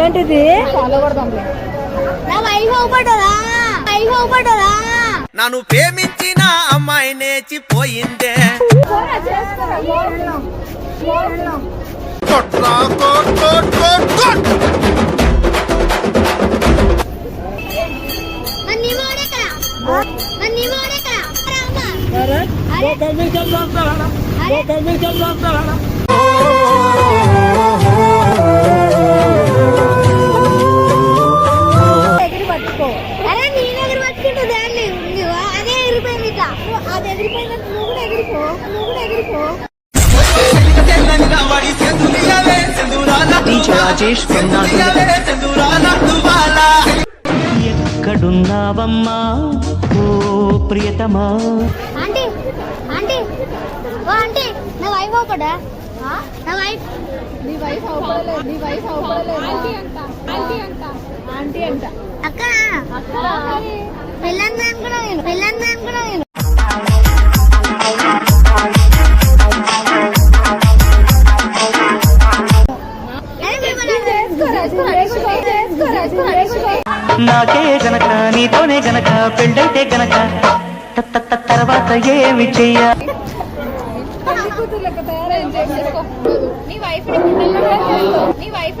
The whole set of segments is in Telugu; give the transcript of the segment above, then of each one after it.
ఏంటిది? నన్ను ప్రేమించిన అమ్మాయి నేర్చిపోయిందే కొట్రా, కొట్, కొట్, కొట్, కొట్. సెందురాల. రాజేష్. ఎక్కడున్నావమ్మా? ఓ ప్రియతమా. Aunty aunty. ఓ ఆంటీ నా వైఫ్ అవుపడా నా వైఫ్. నీ వైఫ్ అవపడలేదు నీ వైఫ్ అవపడలేదు ఆంటీ అంట ఆంటీ అంట. ఆంటీ అంట. అక్క. పెళ్ళందా అనుకున్నా నేను పెళ్ళందా అనుకున్నా నేను. నాకే గనక నీతోనే గనక పెళ్ళైతే గనక. తర్వాత ఏమి చెయ్య? పెళ్ళి కూతురు లెక్క తయారైన చేసుకో నీ వైఫ్ నీ వైఫ్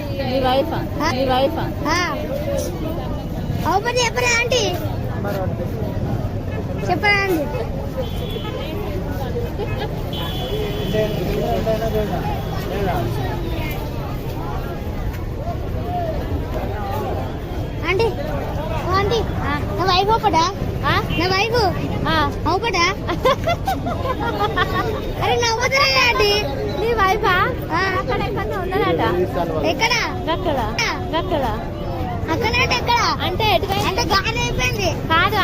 వైఫ్? నీ వైఫ్? అవుపడి చెప్పరా ఆంటీ? చెప్పరా ఆంటీ? ఆంటీ ఆంటీ నా వైఫ్ అవుపడా? నా వైఫ్? అవుపడా? అరే నవ్వుతున్నా ఆంటీ. వైఫా? అక్కడ ఎక్కడ గక్కడ. అక్కడ అంటే ఎక్కడ? అంటే ఎటువై అంటే గాలి అయిపోయింది. కాదు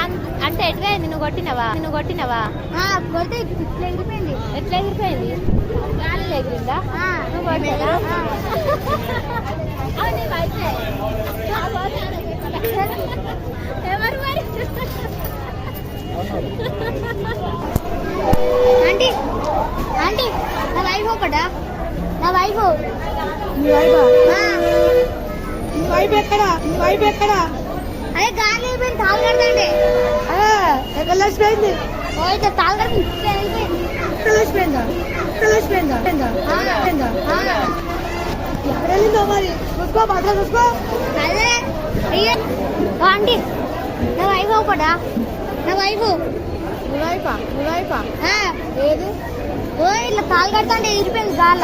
అంటే ఎటువై నిన్ను కొట్టినవా? నిన్ను కొట్టినవా? కొడితే ఇట్లా ఎగిరిపోయింది. ఎట్లా ఎగిరిపోయింది? గాలిలో ఎగిరిందా నువ్వు కొట్టేదా ఆ. అవును, నీ వైఫే. ఎవరు మరి? ఆంటీ ఆంటీ నా వైఫ్ ఒకటా నా వైఫ్ నీ వైఫా నీ వైఫ్ ఎక్కడా? నీ వైఫ్ ఎక్కడా? అదే గాలి అయిపోయింది తాళ్ళు కడతండి. ఎక్కడ లేచిపోయింది? ఓ ఇట్లా తాళ్ళు కడితే ఇట్లా వెళ్ళిపోయింది ఎక్కడ లేచిపోయిందా? ఎక్కడ లేచిపోయిందా? పోయిందా? పోయిందా? ఎక్కడ వెళ్ళిందో మరి? చూసుకో భద్ర చూసుకో. అదే అయ్యో ఓ ఆంటీ నా వైఫ్ ఒకటా నా వైఫ్ వైఫా ఆ, ఏది ఓ ఇట్లా తాళ్ళు కడతాంటే ఎగిరిపోయింది గాల.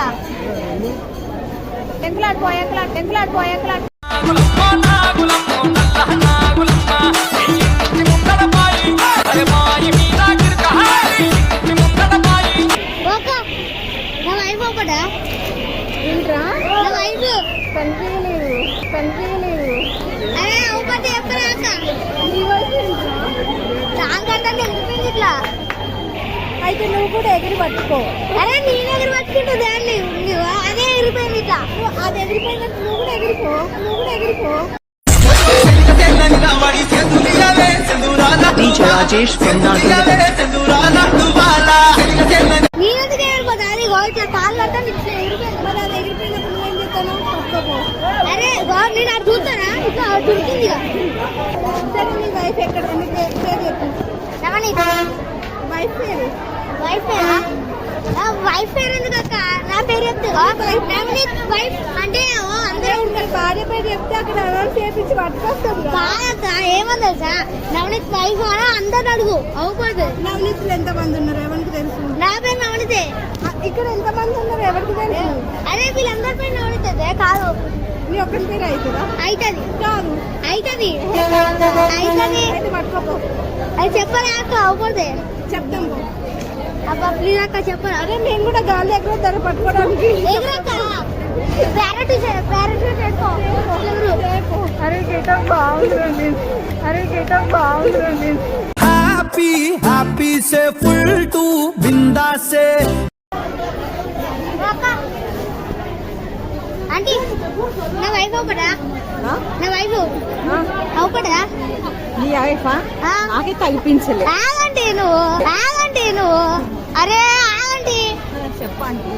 టెంపులాట్ పోయంకులాట్ టెంపులాట్ పోయంకులాట్ ఓక నా వైఫ్ ఒకటా? ఏంట్రా? నా వైఫ్ కనిపించలేదు అరే ఒకటి చెప్పరా అక్క నీ వైఫ్ ఏంట్రా కడతాంటే ఎగిరిపోయింది ఇట్లా? అయితే నువ్వు కూడా ఎగిరి పట్టుకో. అరే నీ దగ్గర పట్టుకుంటూ దాన్ని. అదే ఎగిరిపోయింది ఇట్లా. అది ఎగిరిపోయినట్టు నువ్వు కూడా ఎగిరిపో. నువ్వు కూడా ఎగిరిపో. రాజేష్ అది ఇట్లా ఇట్లా ఎగిరిపోయింది. మరి అది ఎగిరిపోయినప్పుడు నువ్వేం చేస్తాను? అరే నేను అటు చూస్తానా? ఇట్లా అటు ఉరికింది ఇక సరే నీ వైఫ్ ఎక్కడ నీ పేరు పేరు చెప్పు వైఫ్ పేరు వైఫ్ వైఫ్ పేరు ఎందుకు అక్క? నా పేరు చెప్తే వైఫ్ అంటే భార్య పేరు చెప్తే అక్కడ అనౌన్స్ చేపించి పట్టుకొస్తాం కాదక్క ఏమని తెలుసా? నవనీత్ వైఫ్ అందరు అడుగు. నవనీతులు ఎంత మంది ఉన్నారు? ఎవరికి తెలుసు? నా పేరు నవనితే. ఇక్కడ ఎంత మంది ఉన్నారు? ఎవరికి తెలుసు? అరే వీళ్ళందరి పేరు నవనితే కాదు. నీ ఒక్కరి పేరు అవుతుందా అయితది. కాదు. అయితది. అయితది. అయితే పట్టుకోపో. అది చెప్పరా అక్క? అవ్వకూడదు. చెప్తాం పో. అబ్బా ప్లీజ్ అక్క చెప్పరా? అరే నేను కూడా గాలి ఎక్కడ ధర పట్టుకోవడానికి. అరే బాగుంటుంది అరే బాగుంటుంది హ్యాపీ హ్యాపీ సే ఫుల్ టు బిందా సే అక్క ఆంటీ నా వైఫ్ ఒకటా నా వైఫ్ ఒకటా నీ వైఫా? నాకే కల్పించలే ఆగండి నువ్వు ఆగండి నువ్వు. అరే ఆగండి. చెప్పండి.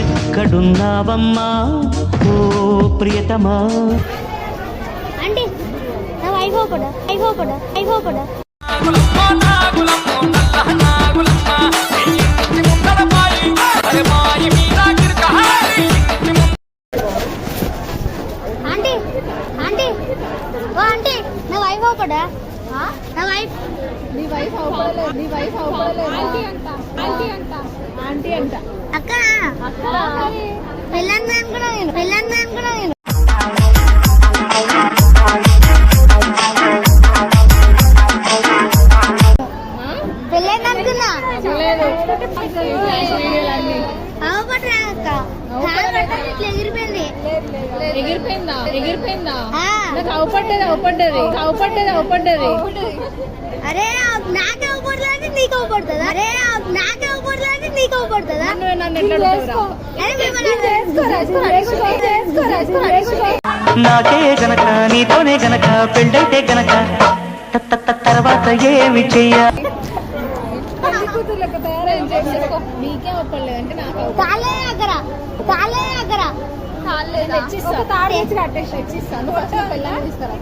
ఎక్కడున్నావమ్మా? ఓ ప్రియతమా? ఆంటీ నా వైఫ్ ఒకటా వైఫ్ ఒకటా వైఫ్ ఒకటా ఆంటీ వైఫ్ ఒకటా నా వైఫ్. నీ వైఫ్ అవపడలేదు నీ వైఫ్ అవపడలేదు ఆంటీ అంట ఆంటీ అంట. ఆంటీ అంట. అక్క పెళ్ళందా అనుకున్నా నేను పెళ్ళందా అనుకున్నా నేను. అవపడ్డది అవపడ్డది అవపడ్డది అరే నాకే అవపడలేదు నీకు అవపడుతుందా? అరే నాకే అవపడలేదు నీకు అవపడుతుందా? నాకే గనక నీతోనే గనక పెళ్ళైతే గనక తర్వాత ఏమి చెయ్యా? పెళ్ళి కూతుర్లకు తయారైన చేసుకో నీకే అవపడలేదు అంటే నాకు. కాలే అగ్గర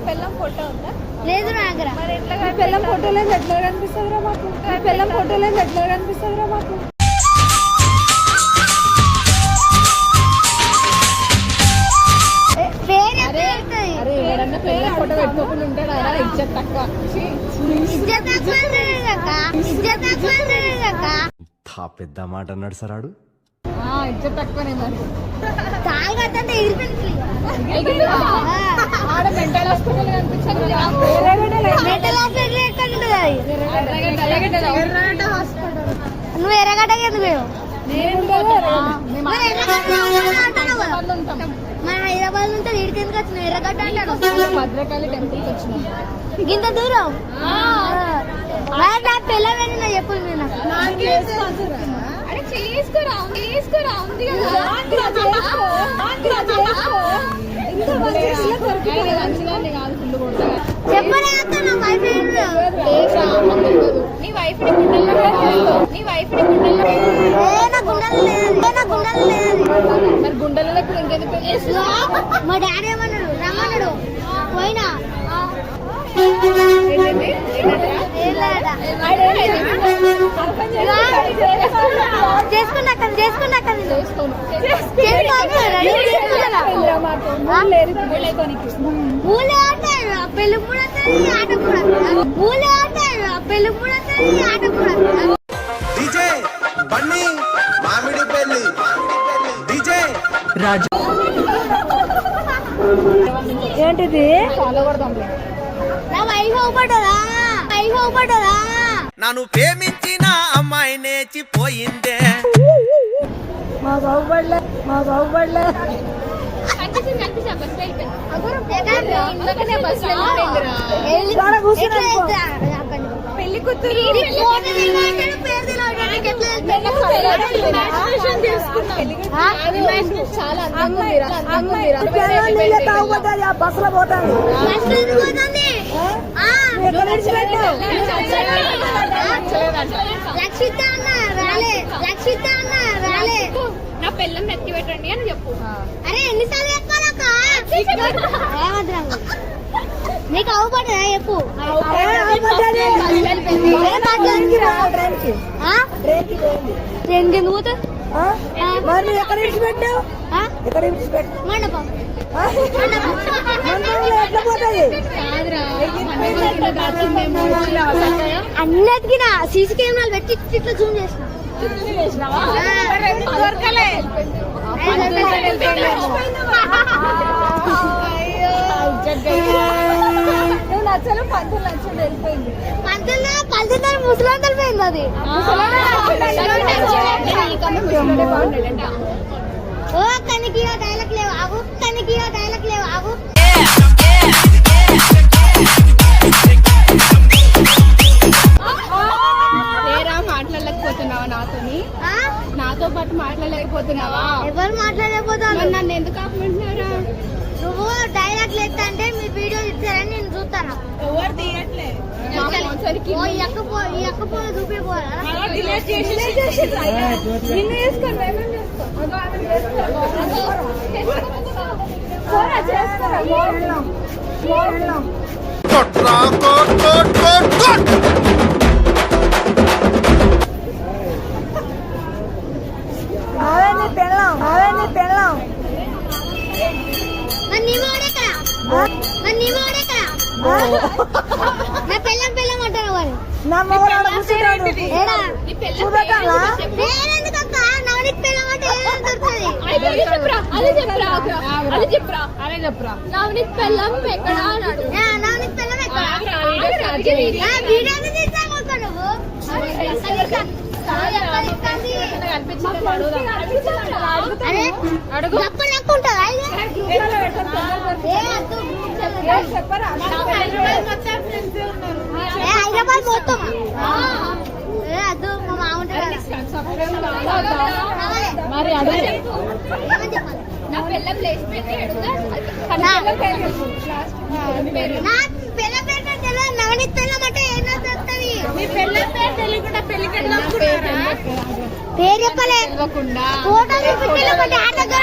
పెళ్ళాం ఫోటో ఉందా? లేదు నా దగ్గర మీ పెళ్ళాం ఫోటోలో ఎట్లా కనిపిస్తుందిరా మాకు. పెళ్ళాం ఫోటోలో ఎట్లా కనిపిస్తుందిరా మాకు. ఫోటో పెట్టుకోకుండా ఉంటాడా? ఇజ్జత్ తక్కువ. ఇజ్జత్ తక్కువ పెద్ద మాట అన్నాడు సరాడు ఇజ్జత్ తక్కువనే మరి. ఆడ మెంటల్ హాస్పిటల్ నువ్వు ఎర్రగడ్డకి ఎందుకు మన హైదరాబాద్ నుంచి ఈడికి ఎందుకు వచ్చినావు ఎర్రగడ్డ అంటాడు. భద్రకాళి టెంపుల్కి వచ్చినాం. ఇంత దూరం? నా పిల్లలని చెప్పు నేను అరే చేసుకోరా చేసుకోరా ఉంది నా వైఫ్ నీ వైఫ్ని గుండెల్లో పెట్టుకో. నీ వైఫ్ని గుండెల్లో పెట్టుకో. ఏ నా గుండెలు లేదు ఏ నా గుండెలు మరి చేస్తున్నావు? మా డాడీ చేసుకున్నాక చేసుకున్నాక చేసుకోను. ఊళ్ళో ఆడతారు పెళ్ళి కూడా ఆట కూడా ఊళ్ళో ఆడతారు పెళ్ళి కూడా ఆట కూడా డీజే బన్నీ మామిడి పెళ్ళి డీజే రాజు ఏంటిది. నా వైఫ్ అవుపడ్డదా నన్ను ప్రేమించిన అమ్మాయి నేర్చిపోయిందే మా బాగుపడలే మా బాగుపడలే? పెళ్ళి కూతురు? చాలా. బస్సులో? ఆ? రక్షిత అన్న రాలే రక్షిత అన్న రాలే నా పిల్లం ఎత్తి పెట్టండి అని చెప్పు అరే ఎన్నిసార్లు చెప్పాలక్క నీకు అవ్వబడ్డా చెప్పు ట్రైన్కి ఎందుకు పోతా మరి ఎక్కడ విడిచిపెట్టావు ఎక్కడ విడిచిపెట్టావు మండపం అన్నిటికినా సీసీ కెమెరాలు పెట్టి ఇట్లా జూమ్ చేసిన. నువ్వు నచ్చలు పంతులు నచ్చలు వెళ్ళిపోయింది పంతులు అది. ఓ కనికి డైలాగ్ లేవు అవు కనికి డైలాగ్ లేవు అవు మాట్లాడలేకపోతున్నావా నాతోని ఆ? నాతో పాటు మాట్లాడలేకపోతున్నావా ఎవరు మాట్లాడలేకపోతాను మరి నన్ను ఎందుకు ఆపమంటున్నారా నువ్వు డైలాగ్ లేదు అంటే మీ వీడియో ఇచ్చారని నేను చూస్తాను ఎవరు తీయట్లే ఓ నా పెళ్ళం పెళ్ళం అంటారు వాడు ఏడా? నీ పెళ్ళం పేరెందుకు అక్క నవనీత్ పెళ్ళం అంటే ఏదో దొరుకుతుంది? అదే చెప్పురా అదే చెప్పురా అదే చెప్పురా అదే చెప్పురా. నవనీత్ పెళ్ళం ఎక్కడ అన్నాడు. ఆ, నవనీత్ పెళ్ళం ఎక్కడ? ఆగ్రా, వీడియో స్టార్ట్ చేయి. ఆ, వీడియో తీసాము నువ్వు. హైదరాబాద్ మొత్తం అద్దు మా మామ మరి అడుగు నా పిల్ల ప్లేస్ పెట్టి అడుగుతా నా- పిల్ల పేరు తెలియదు. నవనీత్ పిల్లం అంటే ఏదో పేరు తెలియకుండా పెళ్ళి పేరు చెప్పలే. తెలియకుండా. ఫోటో ఆట దగ్గర